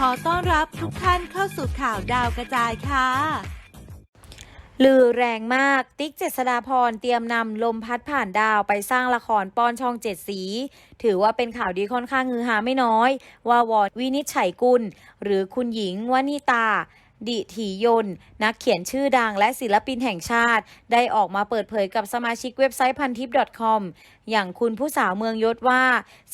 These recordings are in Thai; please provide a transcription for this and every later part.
ขอต้อนรับทุกท่านเข้าสู่ข่าวดาวกระจายค่ะ ลือแรงมาก ติ๊กเจษดาพรเตรียมนำลมพัดผ่านดาวไปสร้างละครป้อนช่องเจ็ดสี ถือว่าเป็นข่าวดีค่อนข้างฮือฮาไม่น้อย ว่าวอดวินิจฉัยกุล หรือคุณหญิงวนิตา ดิถียน นักเขียนชื่อดังและศิลปินแห่งชาติ ได้ออกมาเปิดเผยกับสมาชิกเว็บไซต์พันทิป .com อย่างคุณผู้สาวเมืองยศว่า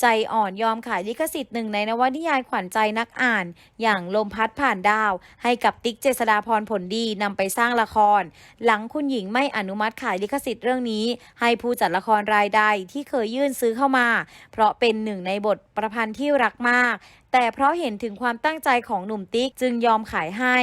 ใจอ่อนยอมขายลิขสิทธิ์หนึ่งในนวนิยายขวัญใจนักอ่าน อย่างลมพัดผ่านดาว ให้กับติ๊กเจษฎาพรผลดีนำไปสร้างละคร หลังคุณหญิงไม่อนุมัติขายลิขสิทธิ์เรื่องนี้ ให้ผู้จัดละครรายใดที่เคยยื่นซื้อเข้ามา เพราะเป็นหนึ่งในบทประพันธ์ที่รักมาก แต่เพราะเห็นถึงความตั้งใจของหนุ่มติ๊กจึงยอมขายให้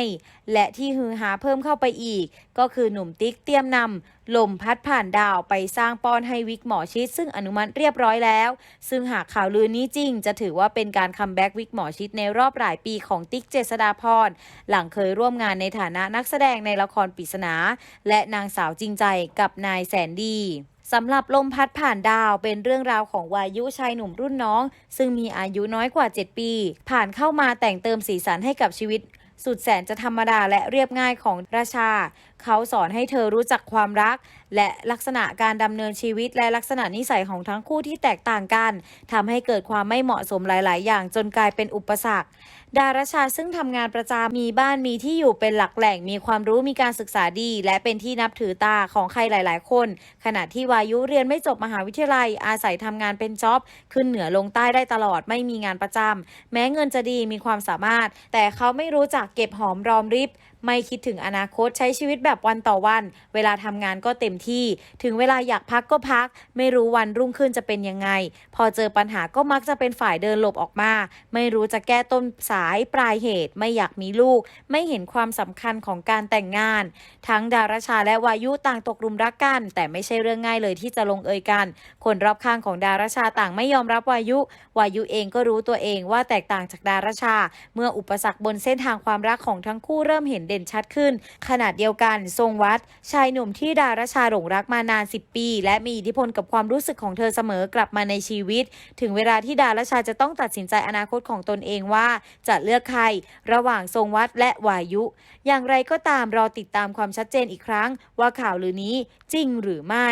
และที่ฮือฮาเพิ่มเข้าไปอีก ก็คือหนุ่มติ๊กเตรียมนำลมพัดผ่านดาวไปสร้างป้อนให้วิกหมอชิด ซึ่งอนุมัติเรียบร้อยแล้ว ซึ่งหากข่าวลือนี้จริง จะถือว่าเป็นการคัมแบ็กวิกหมอชิดในรอบหลายปีของติ๊กเจษฎาพรหลังเคยร่วมงานในฐานะนักแสดงในละครปริศนา และนางสาวจริงใจกับนายแสนดี สำหรับลมพัดผ่านดาวเป็นเรื่องราวของวายุชายหนุ่มรุ่นน้อง ซึ่งมีอายุน้อยกว่า 7 ปี ผ่านเข้ามาแต่งเติมสีสันให้กับชีวิต สุดแสนจะธรรมดาและเรียบง่ายของราชาเขาสอนให้เธอรู้จักความรัก และลักษณะการดำเนินชีวิตและลักษณะนิสัยของทั้งคู่ที่แตกต่างกันทำให้เกิดความไม่เหมาะสมหลาย ๆ อย่างจนกลายเป็นอุปสรรค ดาราชาซึ่งทำงานประจำมีบ้านมีที่อยู่เป็นหลักแหล่งมีความรู้มีการศึกษาดี และเป็นที่นับถือตาของใครหลาย ๆ คน ขณะที่วายุเรียนไม่จบมหาวิทยาลัย อาศัยทำงานเป็นจ็อบ ขึ้นเหนือลงใต้ได้ตลอดไม่มีงานประจำแม้เงินจะดีมีความสามารถ แต่เขาไม่รู้จักเก็บหอมรอมริบ ไม่คิดถึงอนาคตใช้ชีวิตแบบวันต่อวัน เวลาทำงานก็เต็มที่ ถึงเวลาอยากพักก็พัก ไม่รู้วันรุ่งขึ้นจะเป็นยังไง พอเจอปัญหาก็มักจะเป็นฝ่ายเดินหลบออกมา ไม่รู้จะแก้ต้นสายปลายเหตุ ไม่อยากมีลูก ไม่เห็นความสำคัญของการแต่งงาน ทั้งดาราชาและวายุต่างตกหลุมรักกัน แต่ไม่ใช่เรื่องง่ายเลยที่จะลงเอยกัน คนรอบข้างของดาราชาต่างไม่ยอมรับวายุ วายุเองก็รู้ตัวเองว่าแตกต่างจากดาราชา เมื่ออุปสรรคบนเส้นทางความรักของทั้งคู่เริ่มเห็นเด่นชัดขึ้น ขนาดเดียวกัน ทรงวัด ชายหนุ่มที่ดาราชาหลงรักมานาน 10 ปี และมีอิทธิพลกับความรู้สึกของเธอเสมอกลับมาในชีวิต ถึงเวลาที่ดาราชาจะต้องตัดสินใจอนาคตของตนเองว่า จะเลือกใคร ระหว่างทรงวัดและวายุ อย่างไรก็ตามรอติดตามความชัดเจนอีกครั้ง ว่าข่าวลือนี้จริงหรือไม่